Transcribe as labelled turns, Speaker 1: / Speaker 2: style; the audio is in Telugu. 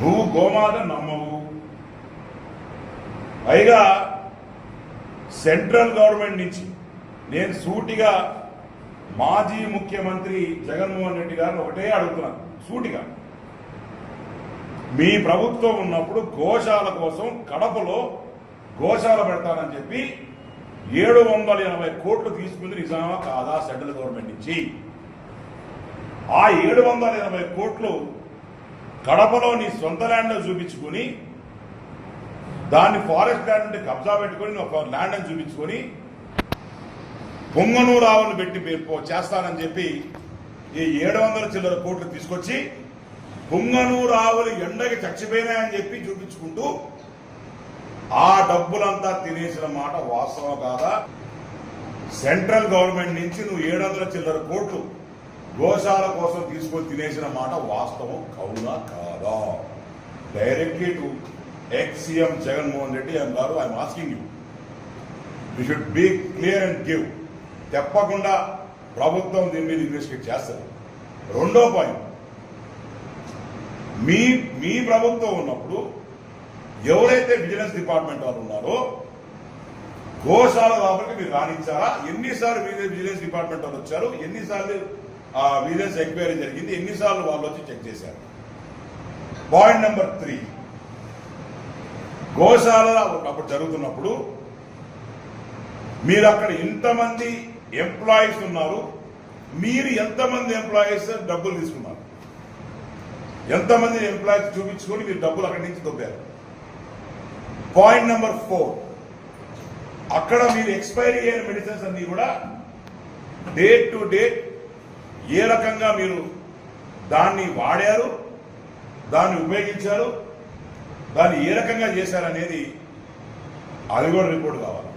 Speaker 1: నువ్వు గోమాత నమ్మవు. పైగా సెంట్రల్ గవర్నమెంట్ నుంచి నేను సూటిగా మాజీ ముఖ్యమంత్రి జగన్మోహన్ రెడ్డి గారిని ఒకటే అడుగుతున్నాను సూటిగా. మీ ప్రభుత్వం ఉన్నప్పుడు గోశాల కోసం కడపలో గోశాల పెడతానని చెప్పి ఏడు వందల ఎనభై కోట్లు తీసుకుంది నిజామా కాదా సెంట్రల్ గవర్నమెంట్ నుంచి. ఆ ఏడు వందల ఎనభై కోట్లు కడపలో నీ సొంత ల్యాండ్ చూపించుకుని దాన్ని ఫారెస్ట్ ల్యాండ్ నుండి కబ్జా పెట్టుకుని ఒక ల్యాండ్ అని చూపించుకొని పొంగనూరు ఆవులు పెట్టి పో- చేస్తానని చెప్పి ఈ ఏడు వందల చిల్లర కోట్లు తీసుకొచ్చి పొంగనూరు ఆవులు ఎండకి చచ్చిపోయినాయని చెప్పి చూపించుకుంటూ ఆ డబ్బులంతా తినేసిన మాట వాస్తవం కాదా? సెంట్రల్ గవర్నమెంట్ నుంచి నువ్వు ఏడు వందల చిల్లర కోట్లు గోశాల కోసం తీసుకొని తినేసిన మాట వాస్తవం కౌనా కాదా? Directly to ex CM Jaganmohan Reddy అన్నారు I'm asking you you should be clear and give తప్పకుండా ప్రభుత్వం దీని మీద ఇన్వెస్టిగేట్ చేస్తారు రెండో పాయింట్ మీ మీ ప్రభుత్వం ఉన్నప్పుడు ఎవరైతే విజిలెన్స్ డిపార్ట్మెంట్ వాళ్ళు ఉన్నారో గోశాల లోపలికి మీరు రాణించారా ఎన్నిసార్లు విజిలెన్స్ విజిలెన్స్ డిపార్ట్మెంట్ వాళ్ళు వచ్చారు? ఎన్నిసార్లు ఆ విజిలెన్స్ ఎంక్వైరీ జరిగింది. ఎన్నిసార్లు వాళ్ళు వచ్చి చెక్ చేశారు. పాయింట్ నెంబర్ త్రీ గోశాల అప్పుడు జరుగుతున్నప్పుడు మీరు అక్కడ ఎంతమంది ఎంప్లాయీస్ ఉన్నారు. మీరు ఎంతమంది ఎంప్లాయీస్ డబ్బులు తీసుకున్నారు? ఎంతమంది ఎంప్లాయీస్ చూపించుకొని మీరు డబ్బులు అక్కడి నుంచి దొబ్బారు? పాయింట్ నెంబర్ ఫోర్ అక్కడ మీరు ఎక్స్పైరీ అయిన మెడిసిన్స్ అన్ని కూడా డేట్ టు డేట్ ఏ రకంగా మీరు దాన్ని వాడారు దాన్ని ఉపయోగించారు దాన్ని ఏ రకంగా చేశారనేది అది కూడా రిపోర్ట్ కావాలి.